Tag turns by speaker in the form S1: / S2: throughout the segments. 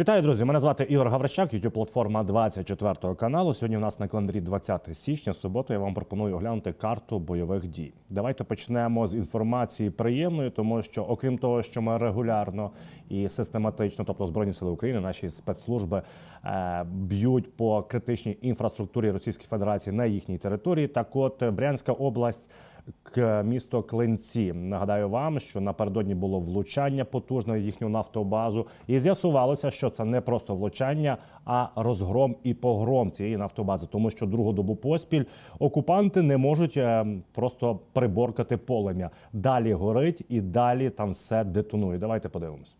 S1: Вітаю, друзі! Мене звати Ігор Гаврищак, youtube платформа 24 каналу. Сьогодні у нас на календарі 20 січня. Суботу я вам пропоную оглянути карту бойових дій. Давайте почнемо з інформації приємної, тому що, окрім того, що ми регулярно і систематично, тобто збройні сили України, наші спецслужби е, б'ють по критичній інфраструктурі Російської Федерації на їхній території. Так, от Брянська область. Місто Клинці нагадаю вам, що напередодні було влучання потужне в їхню нафтобазу, і з'ясувалося, що це не просто влучання, а розгром і погром цієї нафтобази, тому що другу добу поспіль окупанти не можуть е, просто приборкати полем'я. Далі горить і далі там все детонує. Давайте подивимось.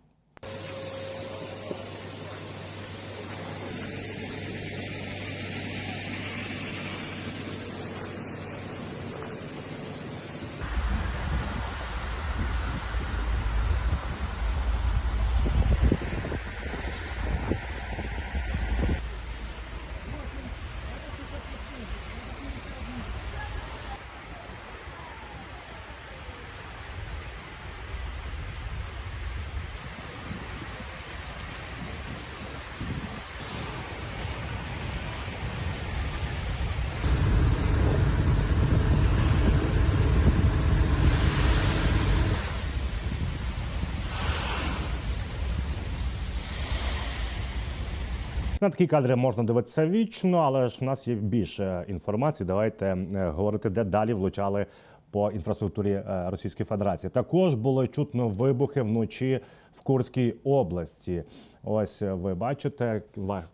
S1: На такі кадри можна дивитися вічно, але ж в нас є більше інформації. Давайте е, говорити, де далі влучали по інфраструктурі е, Російської Федерації. Також було чутно вибухи вночі в Курській області. Ось е, ви бачите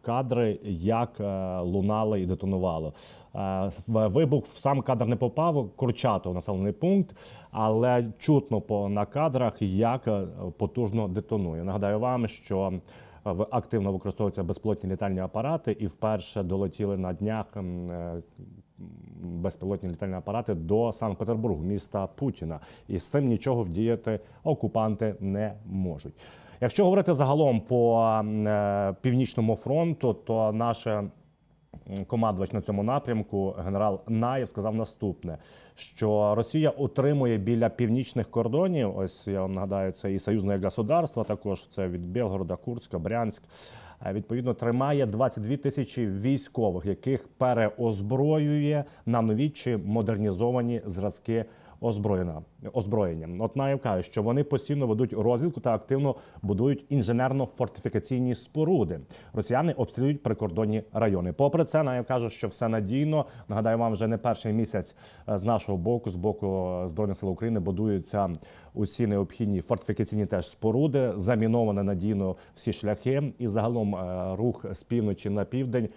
S1: кадри, як е, лунало і детонувало. Е, Вибух в сам кадр не попав, Курчатов населений пункт, але чутно по на кадрах, як е, потужно детонує. Нагадаю вам, що активно використовуються безпілотні літальні апарати, і вперше долетіли на днях е, безпілотні літальні апарати до Санкт-Петербургу, міста Путіна. І з цим нічого вдіяти окупанти не можуть. Якщо говорити загалом по е, північному фронту, то наше командувач на цьому напрямку, генерал Наєв, сказав наступне: що Росія утримує біля північних кордонів. Ось я вам нагадаю, це і союзне государство, також це від Білгорода, Курська, Брянськ. е, Відповідно, тримає 22 тисячі військових, яких переозброює на нові чи модернізовані зразки озброєння. озброєння. От Наєв каже, що вони постійно ведуть розвідку та активно будують інженерно-фортифікаційні споруди. Росіяни обстрілюють прикордонні райони. Попри це, Наєв каже, що все надійно. Нагадаю вам, вже не перший місяць е, з нашого боку, з боку е, збройних сил України, будуються усі необхідні фортифікаційні теж споруди, заміновані надійно всі шляхи, і загалом е, рух з півночі на південь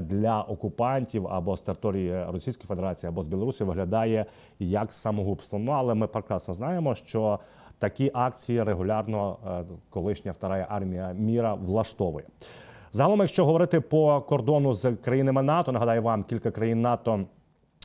S1: для окупантів або з території Російської Федерації, або з Білорусі виглядає як самогубство. Ну але ми прекрасно знаємо, що такі акції регулярно е, колишня втора армія міра влаштовує. Загалом, якщо говорити по кордону з країнами НАТО, нагадаю вам, кілька країн НАТО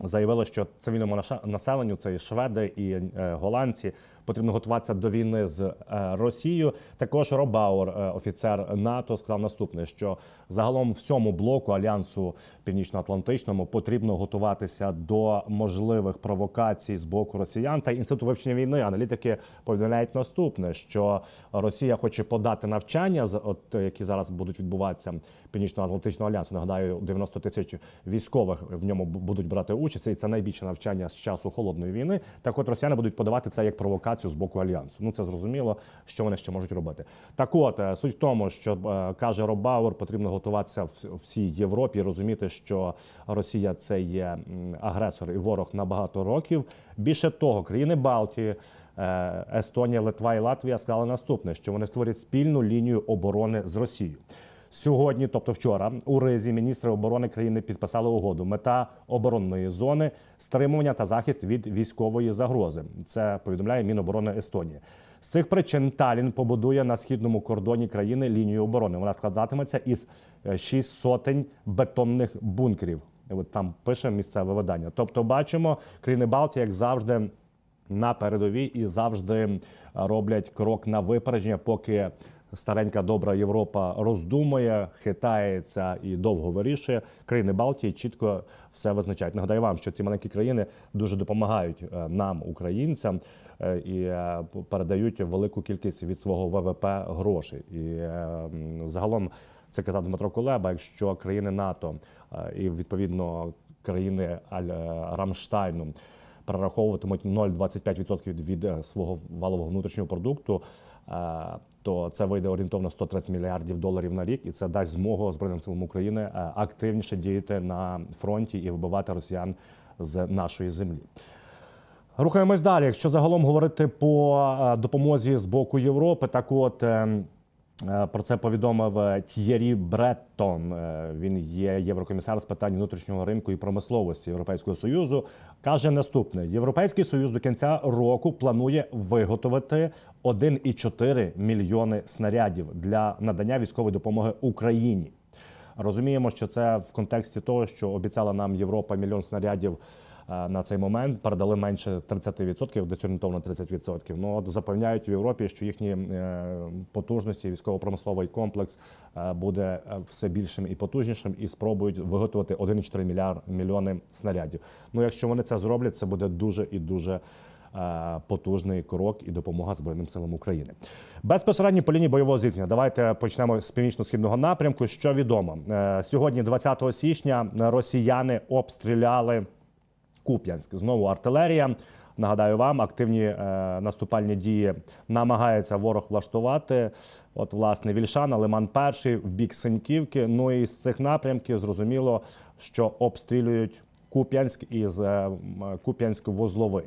S1: заявили, що цивільному населенню це і шведи і е, голландці. Потрібно готуватися до війни з е, Росією. Також Робауер, е, офіцер НАТО, сказав наступне: що загалом всьому блоку альянсу північно-атлантичному потрібно готуватися до можливих провокацій з боку росіян та інституту вивчення війни. Аналітики повідомляють наступне, що Росія хоче подати навчання, от які зараз будуть відбуватися північно-атлантичного альянсу. Нагадаю, 90 тисяч військових в ньому будуть брати участь. І це найбільше навчання з часу холодної війни. Так, от росіяни будуть подавати це як провокацію з боку альянсу. Ну це зрозуміло, що вони ще можуть робити. Так, от е, суть в тому, що е, каже Робауер, потрібно готуватися в- всій Європі, розуміти, що Росія це є агресор і ворог на багато років. Більше того, країни Балтії, е, Естонія, Литва і Латвія сказали наступне: що вони створять спільну лінію оборони з Росією. Сьогодні, тобто вчора, у Ризі міністри оборони країни підписали угоду. Мета оборонної зони стримування та захист від військової загрози. Це повідомляє Міноборони Естонії. З цих причин Талін побудує на східному кордоні країни лінію оборони. Вона складатиметься із е, шість сотень бетонних бункерів. От там пише місцеве видання. Тобто, бачимо країни Балтії, як завжди, на передовій і завжди роблять крок на випередження, поки старенька добра Європа роздумує, хитається і довго вирішує. Країни Балтії чітко все визначають. Нагадаю вам, що ці маленькі країни дуже допомагають е, нам, українцям, е, і е, передають велику кількість від свого ВВП грошей. І загалом це казав Дмитро Кулеба. Якщо країни НАТО і відповідно країни Рамштайну перераховуватимуть 0,25% від свого валового внутрішнього продукту, то це вийде орієнтовно 130 мільярдів доларів на рік, і це дасть змогу Збройним силам України е, активніше діяти на фронті і вибивати росіян з нашої землі. Рухаємось далі. Якщо загалом говорити по е, допомозі з боку Європи, так от. Е, Про це повідомив е, Т'єрі Бреттон. Е, Він є єврокомісар з питань внутрішнього ринку і промисловості Європейського союзу. каже наступне: Європейський союз до кінця року планує виготовити 1,4 мільйони снарядів для надання військової допомоги Україні. Розуміємо, що це в контексті того, що обіцяла нам Європа мільйон снарядів на цей момент. Передали менше 30%, десь орієнтовно 30%. Ну от запевняють в Європі, що їхні е, потужності, військово-промисловий комплекс е, буде е, все більшим і потужнішим, і спробують виготовити 1,4 мільяр мільйони снарядів. Ну, якщо вони це зроблять, це буде дуже і дуже. е, Потужний крок і допомога Збройним силам України безпосередньо по лінії бойового зіткнення. Давайте почнемо з північно-східного напрямку. Що відомо Е, сьогодні, 20 січня, росіяни обстріляли Куп'янськ. Знову артилерія. Нагадаю вам, активні е, наступальні дії намагається ворог влаштувати. От, власне, Вільшана, Лиман перший в бік Синьківки. Ну і з цих напрямків зрозуміло, що обстрілюють Куп'янськ із е, Куп'янськ-Вузловий.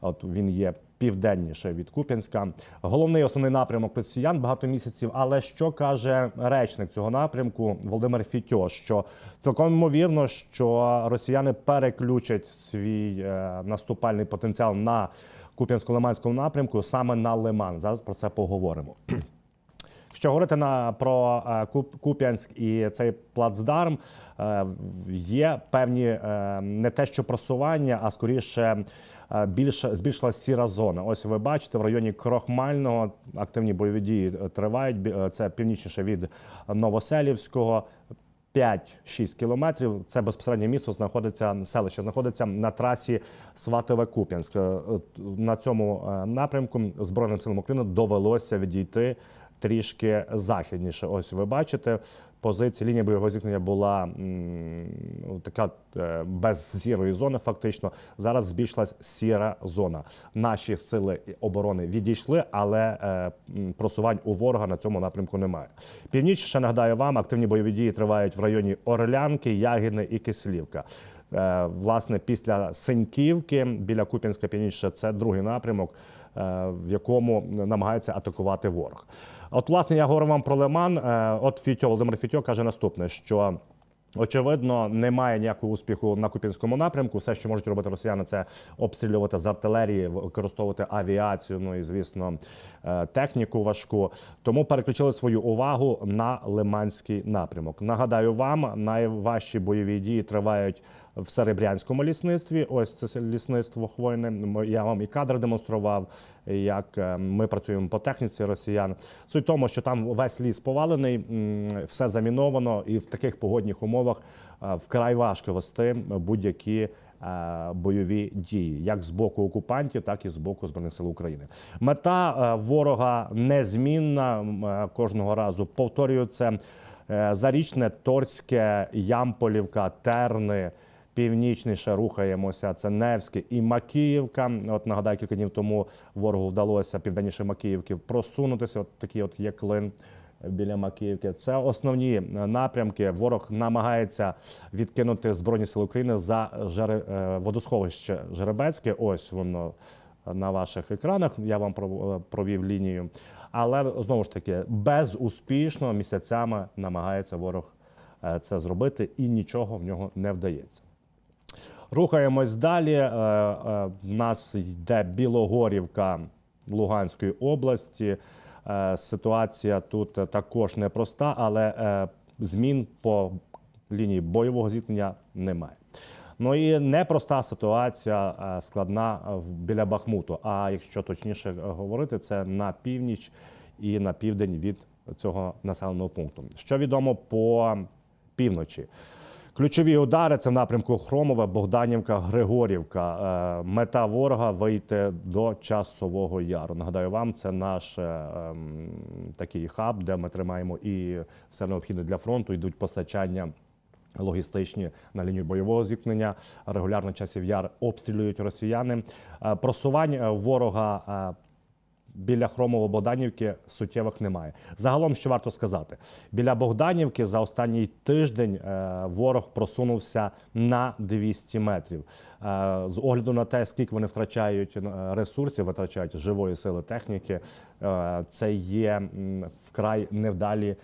S1: От він є південніше від Куп'янська. Головний основний напрямок росіян багато місяців. Але що каже речник цього напрямку Володимир Фітьо? Що цілком ймовірно, що росіяни переключать свій е, наступальний потенціал на Куп'янсько-Лиманському напрямку саме на Лиман. Зараз про це поговоримо. Якщо говорити на про е, Куп'янськ і цей плацдарм, е, є певні е, не те, що просування, а скоріше більше збільшилася сіра зона. Ось ви бачите, в районі Крохмального активні бойові дії тривають. Це північніше від Новоселівського. 5-6 кілометрів. Це безпосередньо місто знаходиться селище, знаходиться на трасі Сватове-Куп'янськ. На цьому напрямку Збройним силам України довелося відійти трішки західніше. Ось ви бачите, позиція лінія бойового зіткнення була м, така е, без сірої зони. Фактично зараз збільшилась сіра зона. Наші сили оборони відійшли, але е, просувань у ворога на цьому напрямку немає. Північніше нагадаю вам, активні бойові дії тривають в районі Орлянки, Ягідне і Кислівка. Е, Власне, після Синьківки біля Куп'янська північніше це другий напрямок, е, в якому намагається атакувати ворог. От, власне, я говорю вам про Лиман. Е, От Фітьо, Володимир Фітьо каже наступне, що. Очевидно, немає ніякого успіху на Купінському напрямку. Все, що можуть робити росіяни, це обстрілювати з артилерії, використовувати авіацію, ну і звісно, е, техніку важку. Тому переключили свою увагу на Лиманський напрямок. Нагадаю вам, найважчі бойові дії тривають в Серебрянському лісництві. Ось це лісництво хвойне. Я вам і кадр демонстрував, як е, ми працюємо по техніці росіян. Суть тому, що там весь ліс повалений, все заміновано, і в таких погодних умовах е, вкрай важко вести будь-які. е, Бойові дії, як з боку окупантів, так і з боку збройних сил України. Мета ворога незмінна кожного разу. Повторюю це Зарічне, Торське, Ямполівка, Терни. Північніше рухаємося. Це Невське і Макіївка. От нагадаю, кілька днів тому ворогу вдалося південніше Макіївки просунутися. От такий от є клин біля Макіївки. Це основні е, напрямки. Ворог намагається відкинути збройні сили України за жере, е, водосховище Жеребецьке. Ось воно на ваших екранах. Я вам про- провів лінію. Але знову ж таки безуспішно місяцями намагається ворог е, це зробити, і нічого в нього не вдається. Рухаємось далі. Е, е, В нас йде Білогорівка Луганської області. Е, Ситуація тут також непроста, але змін по лінії бойового зіткнення немає. Ну і непроста ситуація складна біля Бахмуту. А якщо точніше говорити, це на північ і на південь від цього населеного пункту. Що відомо по півночі? Ключові удари це в напрямку Хромове, Богданівка, Григорівка. Е, Мета ворога вийти до часового яру. Нагадаю вам, це наш е, ем, такий хаб, де ми тримаємо і все необхідне для фронту. Йдуть постачання. Логістичні на лінію бойового зіткнення регулярно часів яр обстрілюють росіяни. Е, Просувань е, ворога біля Хромово-Богданівки суттєвих немає. Загалом, що варто сказати, біля Богданівки за останній тиждень е, ворог просунувся на 200 метрів. Е, З огляду на те, скільки вони втрачають е, ресурсів, витрачають живої сили техніки, це є вкрай невдалі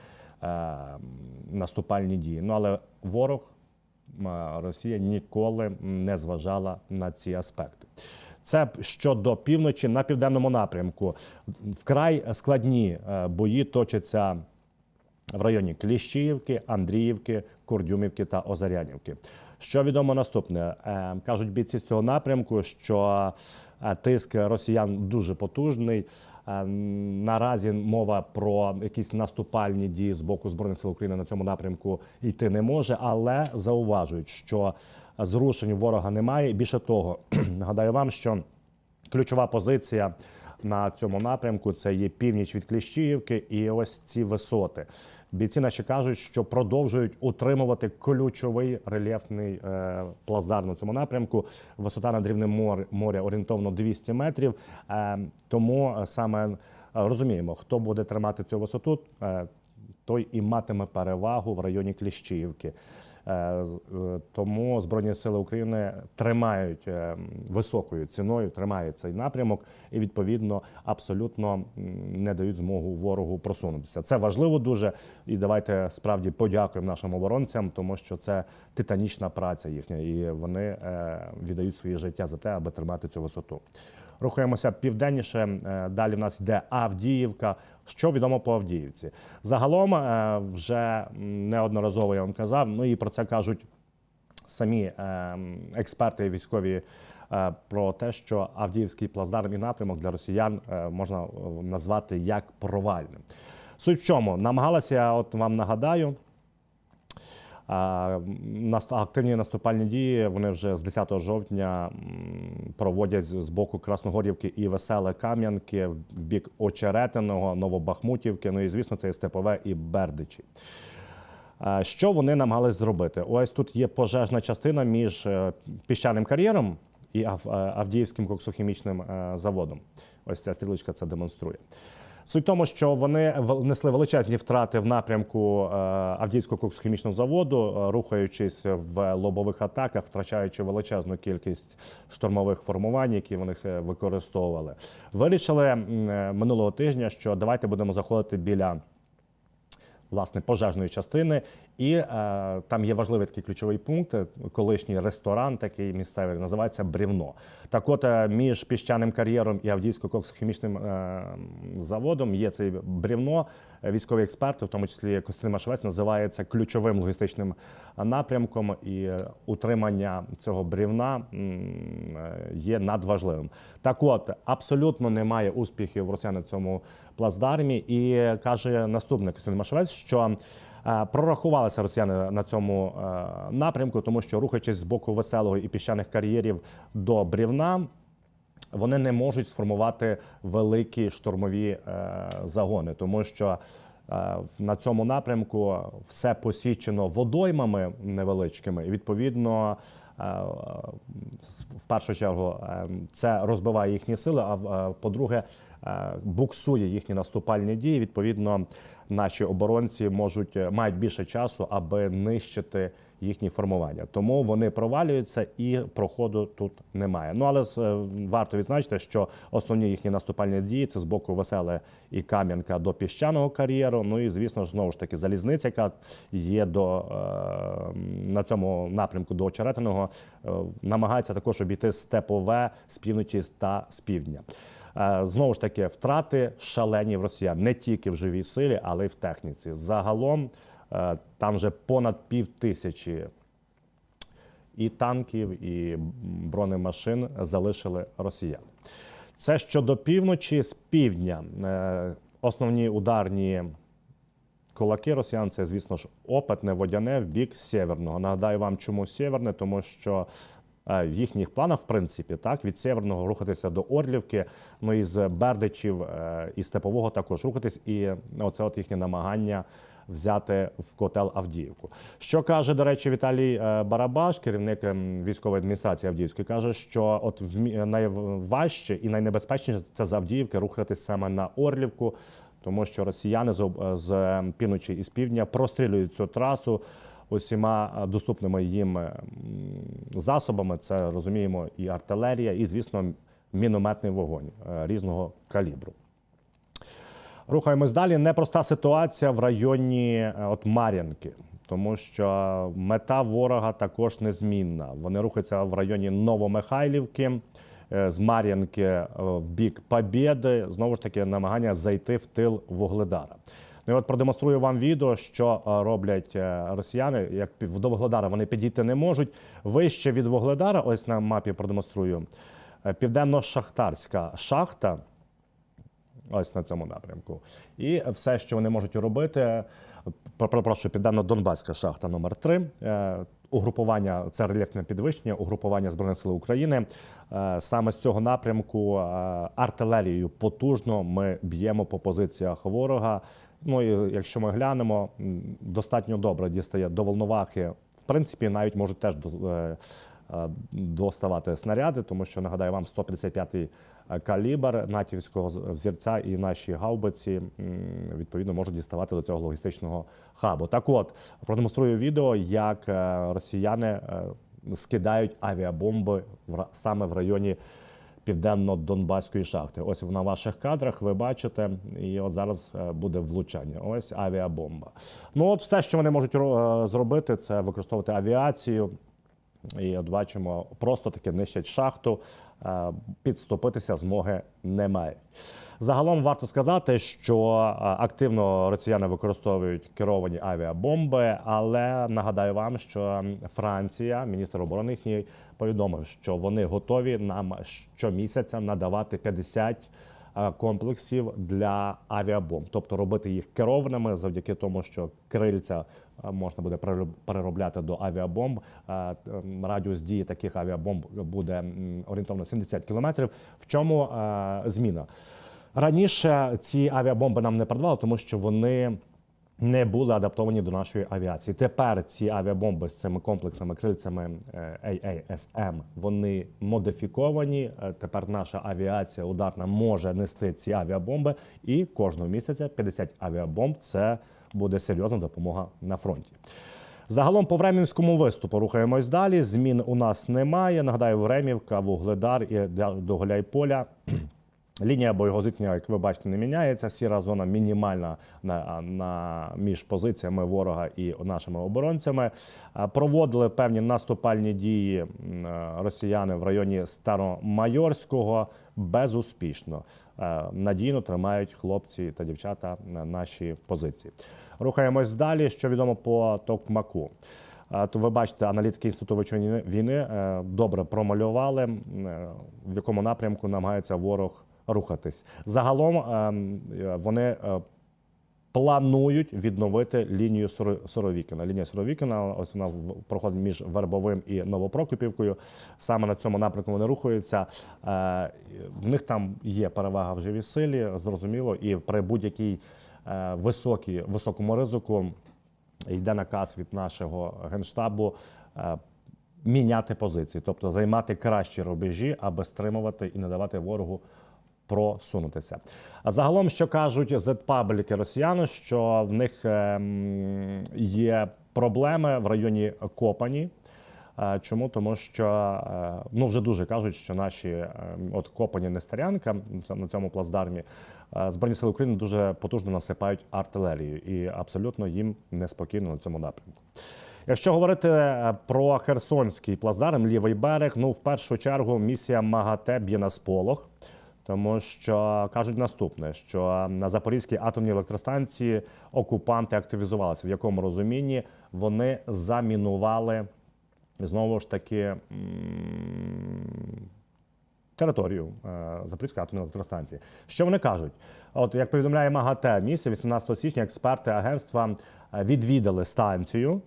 S1: наступальні дії. Ну але ворог Росія ніколи не зважала на ці аспекти. Це щодо півночі на південному напрямку. Вкрай складні е, бої точаться в районі Кліщіївки, Андріївки, Курдюмівки та Озарянівки. Що відомо наступне? Е, Кажуть бійці з цього напрямку, що е, тиск росіян дуже потужний. Е, Наразі мова про якісь наступальні дії з боку збройних сил України на цьому напрямку йти не може, але зауважують, що зрушень ворога немає. Більше того, нагадаю вам, що ключова позиція на цьому напрямку це є північ від Кліщіївки і ось ці висоти. Бійці наші кажуть, що продовжують утримувати ключовий рельєфний е, плацдарм на цьому напрямку. Висота над рівнем моря, орієнтовно 200 метрів. Е, тому е, саме розуміємо, хто буде тримати цю висоту. Той і матиме перевагу в районі Кліщіївки. Е, е, Тому Збройні сили України тримають е, високою ціною, тримають цей напрямок і відповідно абсолютно не дають змогу ворогу просунутися. Це важливо дуже. І давайте справді подякуємо нашим оборонцям, тому що це титанічна праця їхня, і вони віддають своє життя за те, аби тримати цю висоту. Рухаємося південніше. Е, Далі в нас йде Авдіївка. Що відомо по Авдіївці? Загалом е, вже неодноразово я вам казав. Ну і про це кажуть самі е, експерти військові. Про те, що Авдіївський плацдарм і напрямок для росіян можна назвати як провальним. Суть в чому намагалася, я от вам нагадаю, Активні наступальні дії вони вже з 10 жовтня проводять з боку Красногорівки і Веселе Кам'янки в бік Очеретиного, Новобахмутівки. Ну і звісно, це і Степове і Бердичі. Що вони намагались зробити? Ось тут є пожежна частина між е, піщаним кар'єром і е, Авдіївським коксохімічним е, заводом. Ось ця стрілочка це демонструє. Суть в тому, що вони внесли несли величезні втрати в напрямку е, Авдіївського коксохімічного заводу, е, рухаючись в лобових атаках, втрачаючи величезну кількість штурмових формувань, які вони використовували. Вирішили е, минулого тижня, що давайте будемо заходити біля власне пожежної частини, і е, там є важливий такий ключовий пункт. е, Колишній ресторан, такий місцевий, називається Брівно. Так, от е, між піщаним кар'єром і Авдіївсько-коксохімічним е, заводом є цей брівно. Військові експерти, в тому числі Костянтин Машевець, називає це ключовим логістичним напрямком, і е, утримання цього брівна є надважливим. Так, от абсолютно немає успіхів росіян на цьому плацдармі, і каже наступник Костянтин Машевець, що е, прорахувалися росіяни на цьому е, напрямку, тому що рухаючись з боку веселого і піщаних кар'єрів до брівна. Вони не можуть сформувати великі штурмові е, загони, тому що на цьому напрямку все посічено водоймами невеличкими, і відповідно. В першу чергу це розбиває їхні сили. А по-друге, буксує їхні наступальні дії. Відповідно, наші оборонці можуть е, мають більше часу, аби нищити їхні формування. Тому вони провалюються і проходу тут немає. Ну але е, варто відзначити, що основні їхні наступальні дії це з боку Веселе і Кам'янка до піщаного кар'єру. Ну і звісно ж знову ж таки залізниця, яка є до е, на цьому напрямку до Очеретиного, е, намагається також обійти степове з півночі та з півдня. Е, Знову ж таки, втрати шалені в росіян не тільки в живій силі, але й в техніці. Загалом е, там вже понад пів тисячі і танків, і бронемашин залишили росіян. Це щодо півночі з півдня. Е, Основні ударні кулаки росіян це, звісно ж, опитне водяне в бік сєверного. Нагадаю вам, чому сєверне, тому що. Е, В їхніх планах, в принципі, так від сєверного рухатися до Орлівки, ну і з Бердичів е, і Степового також рухатись. І оце от їхнє намагання взяти в котел Авдіївку. Що каже, до речі, Віталій е, Барабаш, керівник ем, військової адміністрації Авдіївської, каже, що от найважче і найнебезпечніше це з Авдіївки рухатись саме на Орлівку, тому що росіяни з, з ем, півночі і з півдня прострілюють цю трасу усіма е, доступними їм ем, засобами. Це розуміємо і артилерія, і звісно, мінометний вогонь е, різного калібру. Рухаємось далі. Непроста ситуація в районі е, от Мар'янки, тому що мета ворога також незмінна. Вони рухаються в районі Новомихайлівки, з Мар'янки в бік Побєди. Знову ж таки, намагання зайти в тил Вугледара. Ну і от продемонструю вам відео, що е, роблять е, росіяни. Як до Вугледара вони підійти не можуть. Вище від Вугледара, ось на мапі продемонструю. е, Південно-Шахтарська шахта. Ось на цьому напрямку. І все, що вони можуть робити, перепрошую, південно-донбаська шахта номер 3 Угрупування це рельєфне підвищення, угрупування Збройних сил України. Саме з цього напрямку артилерією потужно ми б'ємо по позиціях ворога. Ну і якщо ми глянемо, достатньо добре дістає до Волновахи. В принципі, навіть можуть теж е, е, доставати снаряди, тому що нагадаю вам 155-й калібр натівського взірця і наші гаубиці відповідно можуть діставати до цього логістичного хабу. Так, от продемонструю відео, як е, росіяни е, скидають авіабомби саме в районі. Південно-Донбаської шахти. Ось на ваших кадрах ви бачите, і от зараз е, буде влучання. Ось авіабомба. Ну от все, що вони можуть е, зробити, це використовувати авіацію. І от бачимо, просто таки нищать шахту, е, підступитися змоги немає. Загалом варто сказати, що е, активно росіяни використовують керовані авіабомби, але нагадаю вам, що Франція, міністр оборони їхній, повідомив, що вони готові нам щомісяця надавати 50 е, комплексів для авіабомб, тобто робити їх керованими завдяки тому, що крильця е, можна буде перероб- переробляти до авіабомб. Радіус дії таких авіабомб буде орієнтовно 70 кілометрів. В чому зміна? Раніше ці авіабомби нам не продавали, тому що вони не були адаптовані до нашої авіації. Тепер ці авіабомби з цими комплексами, крильцями е, AASM, вони модифіковані. Е, Тепер наша авіація ударна може нести ці авіабомби, і кожного місяця 50 авіабомб це буде серйозна допомога на фронті. Загалом по Времівському виступу рухаємось далі. Змін у нас немає. Нагадаю, Времівка, Вугледар і до Гуляйполя. Лінія боєгозитня, як ви бачите, не міняється. Сіра зона мінімальна на, на між позиціями ворога і нашими оборонцями. Проводили певні наступальні дії е, росіяни в районі Старомайорського безуспішно. Е, Надійно тримають хлопці та дівчата на наші позиції. Рухаємось далі. Що відомо по Токмаку. Е, То ви бачите, аналітики інституту війни добре промалювали, в якому напрямку намагається ворог рухатись. Загалом ем, вони е, планують відновити лінію Соровікіна. Лінія Соровікіна, ось вона проходить між Вербовим і Новопрокопівкою. Саме на цьому напрямку вони рухаються. Е, В них там є перевага в живій силі, зрозуміло, і при будь-якій е, високій, високому ризику йде наказ від нашого генштабу. Міняти позиції, тобто займати кращі рубежі, аби стримувати і не давати ворогу просунутися. Загалом, що кажуть Z-пабліки росіяни, що в них ем, є проблеми в районі Копані. Е, Чому? Тому що е, ну вже дуже кажуть, що наші е, от Копані Нестерянка на цьому плацдармі е, Збройні сили України дуже потужно насипають артилерію, і абсолютно їм неспокійно на цьому напрямку. Якщо говорити про Херсонський плацдарм, лівий берег, ну в першу чергу місія МАГАТЕ б'є на сполох. Тому що кажуть наступне: що на Запорізькій атомній електростанції окупанти активізувалися. В якому розумінні вони замінували знову ж таки територію е, Запорізької атомної електростанції. Що вони кажуть? От як повідомляє МАГАТЕ, місце 18 січня експерти агентства е, відвідали станцію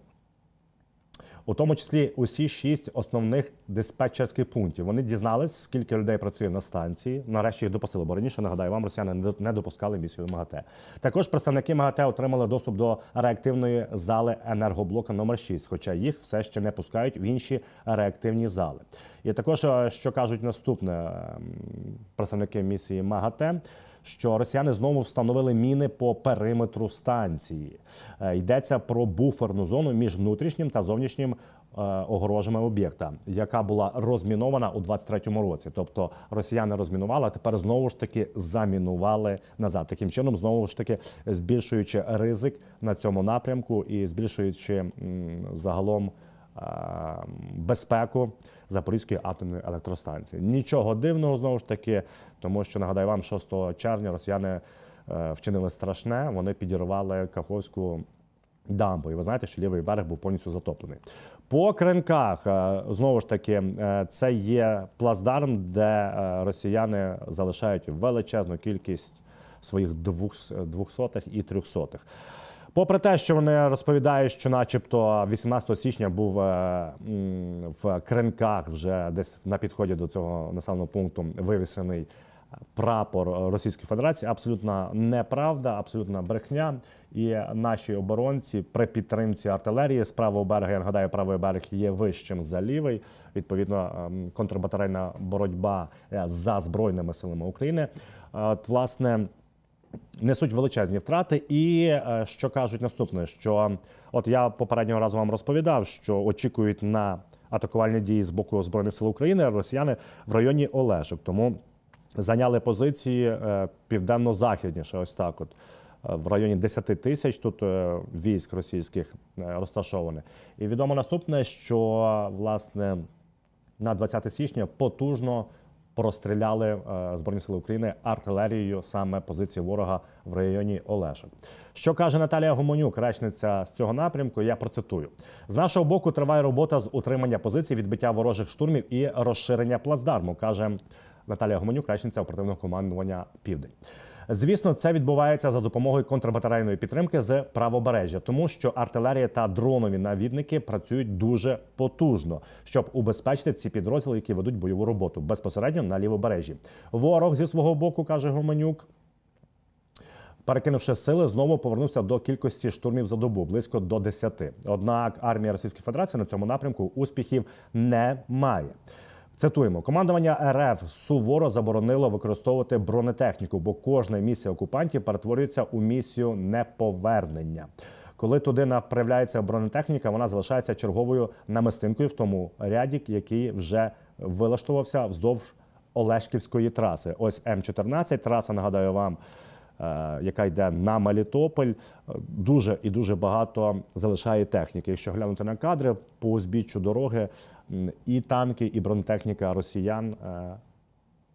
S1: у тому числі усі шість основних диспетчерських пунктів. Вони дізнались, скільки людей працює на станції. Нарешті їх допустили, бо раніше нагадаю, вам росіяни не до- не допускали місію МАГАТЕ. Також представники МАГАТЕ отримали доступ до реактивної зали енергоблока номер 6 хоча їх все ще не пускають в інші реактивні зали. І також е, що кажуть наступне представники місії МАГАТЕ. Що росіяни знову встановили міни по периметру станції. Е, Йдеться про буферну зону між внутрішнім та зовнішнім е, огорожами об'єкта, яка була розмінована у 23-му році. Тобто росіяни розмінували, а тепер знову ж таки замінували назад. Таким чином, знову ж таки, збільшуючи ризик на цьому напрямку і збільшуючи загалом безпеку Запорізької атомної електростанції. Нічого дивного знову ж таки, тому що нагадаю вам, 6 червня росіяни е, вчинили страшне. Вони підірвали Каховську дамбу. І ви знаєте, що лівий берег був повністю затоплений. По кринках е, знову ж таки, е, це є плацдарм, де росіяни залишають величезну кількість своїх двох- двохсотих і трьохсотих. Попри те, що вони розповідають, що, начебто, 18 січня був е, в кринках вже десь на підході до цього населеного пункту вивісений прапор Російської Федерації, абсолютна неправда, абсолютна брехня. І наші оборонці при підтримці артилерії з правого берега, я нагадаю, правий берег є вищим за лівий. Відповідно, ем, контрбатарейна боротьба е, за збройними силами України. Е, От, власне несуть величезні втрати. І е, що кажуть наступне: що от я попереднього разу вам розповідав, що очікують на атакувальні дії з боку збройних сил України росіяни в районі Олешок. Тому зайняли позиції е, південно-західніше, ось так. От. е, В районі 10 тисяч тут військ російських розташоване. І відомо наступне, що власне на 20 січня потужно простріляли е, Збройні сили України артилерією саме позиції ворога в районі Олешок. Що каже Наталія Гомонюк, речниця з цього напрямку? Я процитую: з нашого боку триває робота з утримання позицій, відбиття ворожих штурмів і розширення плацдарму, каже Наталія Гомонюк, речниця оперативного командування Південь. Звісно, це відбувається за допомогою контрбатарейної підтримки з правобережжя, тому що артилерія та дронові навідники працюють дуже потужно, щоб убезпечити ці підрозділи, які ведуть бойову роботу безпосередньо на лівобережжі. Ворог зі свого боку каже Гоманюк. Перекинувши сили, знову повернувся до кількості штурмів за добу близько до 10. Однак армія Російської Федерації на цьому напрямку успіхів не має. Цитуємо, командування РФ суворо заборонило використовувати бронетехніку, бо кожна місія окупантів перетворюється у місію неповернення. Коли туди направляється бронетехніка, вона залишається черговою намистинкою в тому ряді, який вже вилаштувався вздовж Олешківської траси. Ось М14, траса, нагадаю вам, яка йде на Мелітополь, е, дуже і дуже багато залишає техніки. Якщо глянути на кадри по узбіччю дороги, і танки, і бронетехніка росіян е,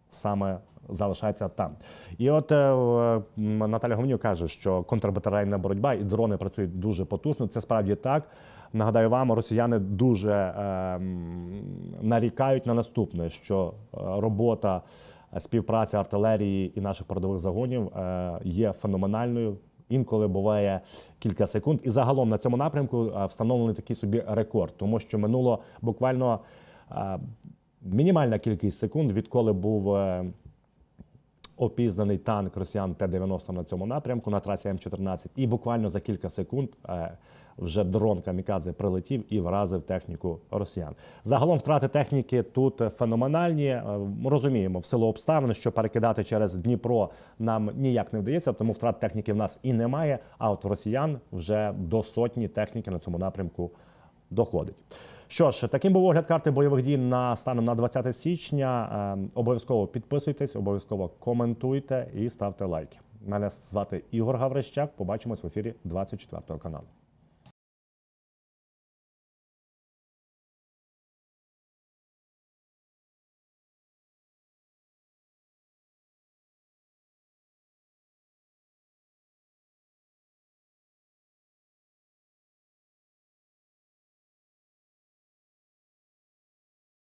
S1: саме залишається там. І от е, Наталя Гомнюк каже, що контрбатарейна боротьба і дрони працюють дуже потужно. Це справді так. Нагадаю вам, росіяни дуже е, нарікають на наступне, що е, робота е, співпраця артилерії і наших передових загонів е, є феноменальною. Інколи буває кілька секунд. І загалом на цьому напрямку е, встановлений такий собі рекорд, тому що минуло буквально е, мінімальна кількість секунд, відколи був опізнаний танк росіян Т-90 на цьому напрямку на трасі М14. І буквально за кілька секунд вже дрон Камікадзе прилетів і вразив техніку росіян. Загалом втрати техніки тут феноменальні. Е, розуміємо в силу обставин, що перекидати через Дніпро нам ніяк не вдається, тому втрат техніки в нас і немає. А от в росіян вже до сотні техніки на цьому напрямку доходить. Що ж, таким був огляд карти бойових дій на станом на 20 січня. Е, Обов'язково підписуйтесь, обов'язково коментуйте і ставте лайки. Мене звати Ігор Гаврищак. Побачимось в ефірі 24 каналу.